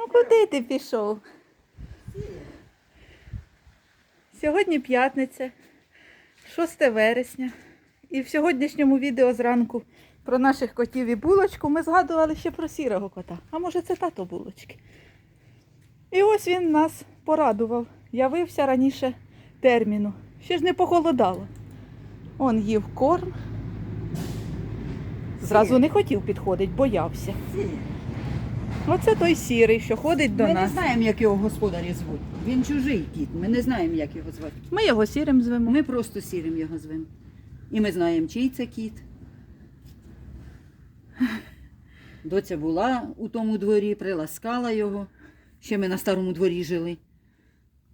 Ну куди ти пішов? Сьогодні п'ятниця, 6 вересня. І в сьогоднішньому відео зранку про наших котів і булочку ми згадували ще про сірого кота. А може це тато булочки. І ось він нас порадував. Явився раніше терміну. Ще ж не похолодало. Он їв корм. Зразу не хотів підходити, боявся. Оце той сірий, що ходить до Ми не нас. знаємо, як його господарі звуть. Він чужий кіт. Ми не знаємо, як його звати. Ми його сірим звемо. Ми просто сірим його звемо. І ми знаємо, чий це кіт. Доця була у тому дворі, приласкала його. Ще ми на старому дворі жили.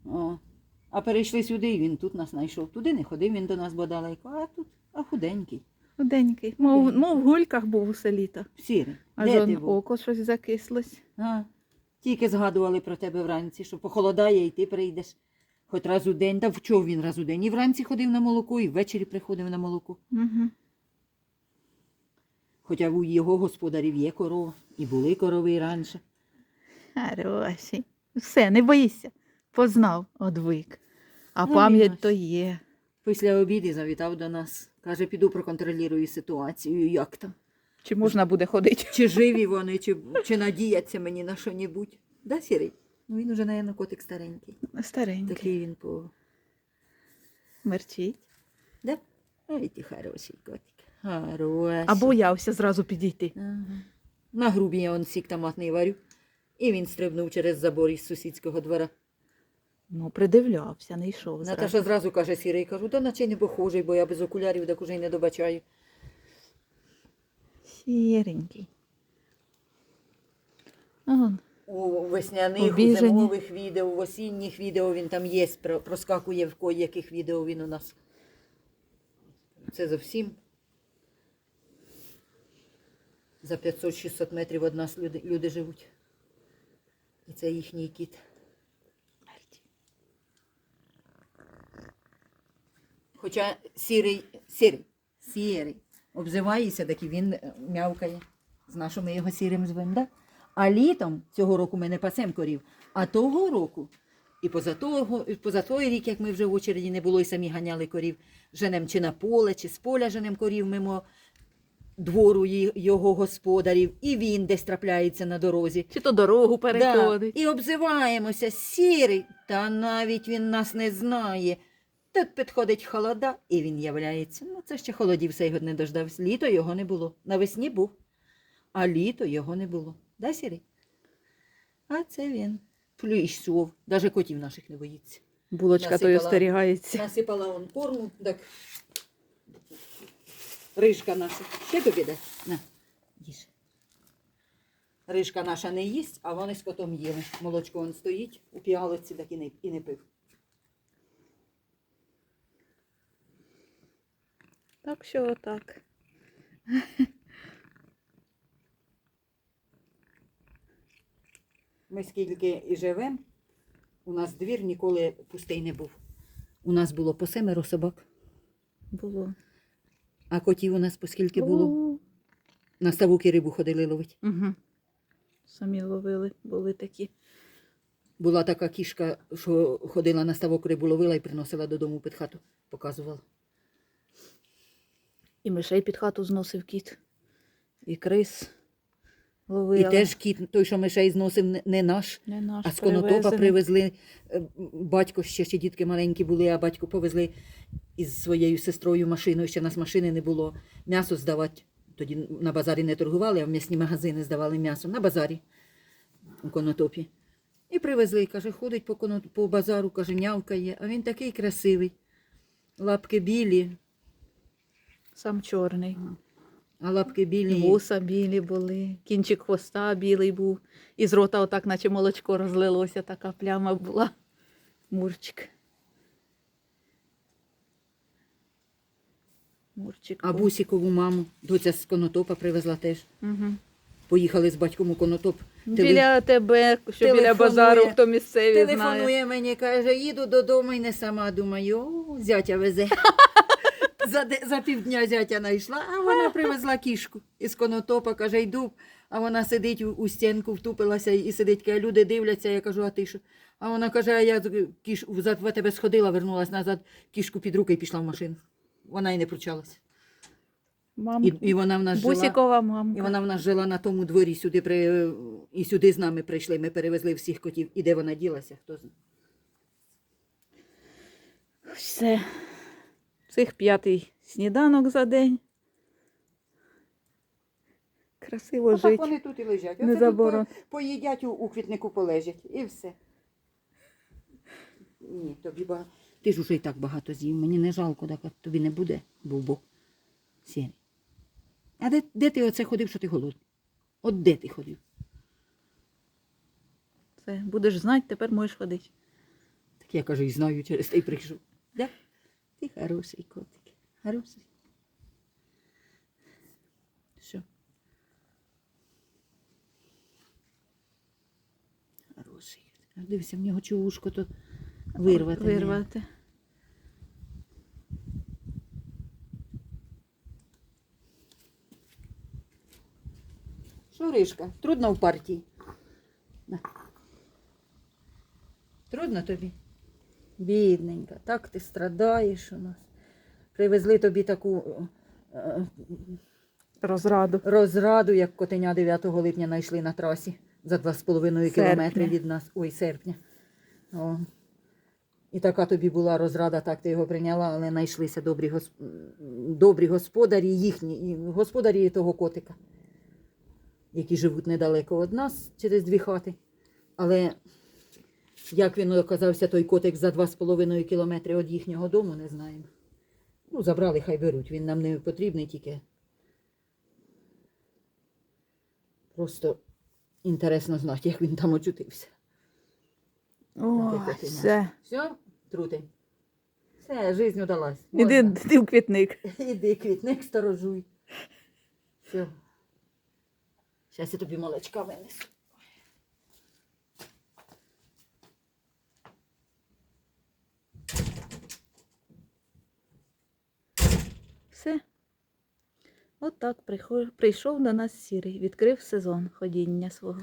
О. А перейшли сюди, і він тут нас знайшов. Туди не ходив він до нас бодалеко, а тут а худенький. Худенький. Мов, мов в гульках був усе літо. Сірий. Аж Де ти он був? око щось закислось. А, тільки згадували про тебе вранці, що похолодає і ти прийдеш. Хоч раз у день, та вчов він раз у день. І вранці ходив на молоко, і ввечері приходив на молоко. Угу. Хоча у його господарів є корова, і були корови і раніше. Хороший. Все, не боїшся. Познав, одвик. А Ну, пам'ять то є. Після обіду завітав до нас. Каже, піду проконтролюю ситуацію, як там. Чи можна буде ходити? Чи живі вони, чи, чи надіяться мені на що-небудь. Да, сірий? Ну він уже, наверное, котик старенький. Старенький. Такий він по. Мерчить. Да? Ой, ти хороший котик. Хороший. А боявся зразу підійти. Ага. На грубі я он сік томатний варю. І він стрибнув через забор із сусідського двора. Ну, придивлявся, не йшов. зразу. Наташа зразу каже сірий, кажу, та наче не похожий, бо я без окулярів так уже й не добачаю. Сіренький. Он. У весняних, у зимових відео, в осінніх відео він там є, проскакує в кої яких відео він у нас. Це зовсім. За 500-600 метрів люди, люди живуть. І це їхній кіт. Хоча сірий, сірий, сірий. Обзивається, так і він е, м'явкає. З нашим ми його сірим звемо, да? А літом цього року ми не пасем корів, а того року. І поза, того, і поза той рік, як ми вже в очереді не було, і самі ганяли корів, женем чи на поле, чи з поля женем корів мимо двору його господарів, і він десь трапляється на дорозі. Чи то дорогу Да, переходить. і обзиваємося, сірий, та навіть він нас не знає. Тут підходить холода, і він являється. Ну, це ще холодів все його не дождався. Літо його не було. Навесні був, а літо його не було. Да, сірий? А це він. Плющ Плющов. Навіть котів наших не боїться. Булочка тою Насипала. остерігається. Насипала он корму, так. Рижка наша. Ще тобі дасть? На, їж. Рижка наша не їсть, а вони з котом їли. Молочко он стоїть у пігалиці, так і не, і не пив. Так що отак. Ми скільки і живемо, у нас двір ніколи пустий не був. У нас було по семеро собак, Було. а котів у нас по скільки було. На ставок і рибу ходили ловити. Угу. Самі ловили, були такі. Була така кішка, що ходила на ставок рибу ловила і приносила додому під хату, показувала. І мишей під хату зносив кіт. І крис ловив. І теж кіт, той, що мишей зносив, не- наш, не наш а з конотопа привезли. е, Батько ще, ще дітки маленькі були, а батько повезли із своєю сестрою машиною. Ще в нас машини не було. М'ясо здавати. Тоді на базарі не торгували, а в м'ясні магазини здавали м'ясо. На базарі у конотопі. І привезли, каже, ходить по, по базару, каже, нявкає, а він такий красивий. Лапки білі, Сам чорний. а лапки білі. вуса білі були, кінчик хвоста білий був. І з рота отак, наче молочко розлилося, така пляма була. Мурчик. Мурчик. А бусікову маму, доця з конотопа привезла теж. Угу. Поїхали з батьком у конотоп. Теле- Біля тебе, що біля телефонує. базару, хто місцеві знає. Телефонує мені, каже, їду додому і не сама. Думаю, о, зятя везе. за, за півдня зятя знайшла, а вона привезла кішку із конотопа, каже, йду А вона сидить у, у стінку, втупилася і сидить, каже, люди дивляться, я кажу, а ти що? А вона каже, а я кіш, в тебе сходила, вернулась назад, кішку під руки і пішла в машину. Вона й не пручалася. Мам... І, і вона в нас жила. Мамка. І вона в нас жила на тому дворі, сюди при... і сюди з нами прийшли. Ми перевезли всіх котів. І де вона ділася, хто знає. Все. Цих п'ятий сніданок за день. Красиво Ну, так жить. вони тут і лежать. Не Оце заборон. тут по- поїдять у, у квітнику полежать. І все. Ні, тобі багато. Ти ж уже і так багато з'їв. Мені не жалко, так от тобі не буде, бубо. Сірий. А де, де ти оце ходив, що ти голодний? От де ти ходив? Все. Будеш знати, тепер можеш ходити. Так я кажу, і знаю, через те й прийшов. Да? Ти хороший котик. Хороший. Що? Хороший. А Дивися, в нього чувушко то вирвати. Вирвати. Що, Ришка, трудно в партії? На. Трудно тобі? Бідненька, так ти страдаєш у нас. Привезли тобі таку е, е, Розраду. розраду, як котеня 9 липня знайшли на трасі за 2,5 кілометри від нас. Ой, серпня. О. І така тобі була розрада, так ти його прийняла, але знайшлися добрі, гос... добрі господарі їхні, господарі того котика, які живуть недалеко від нас через дві хати. Але як він оказався той котик за 2,5 кілометри від їхнього дому, не знаємо. Ну, забрали, хай беруть. Він нам не потрібний тільки. Просто інтересно знати, як він там очутився. О, все. Все, трутень. Все, жизнь удалась. Можна. іди в квітник. Іди, квітник сторожуй. Все. Зараз я тобі молочка винесу. Все. От так прийшов до нас сірий. Відкрив сезон ходіння свого.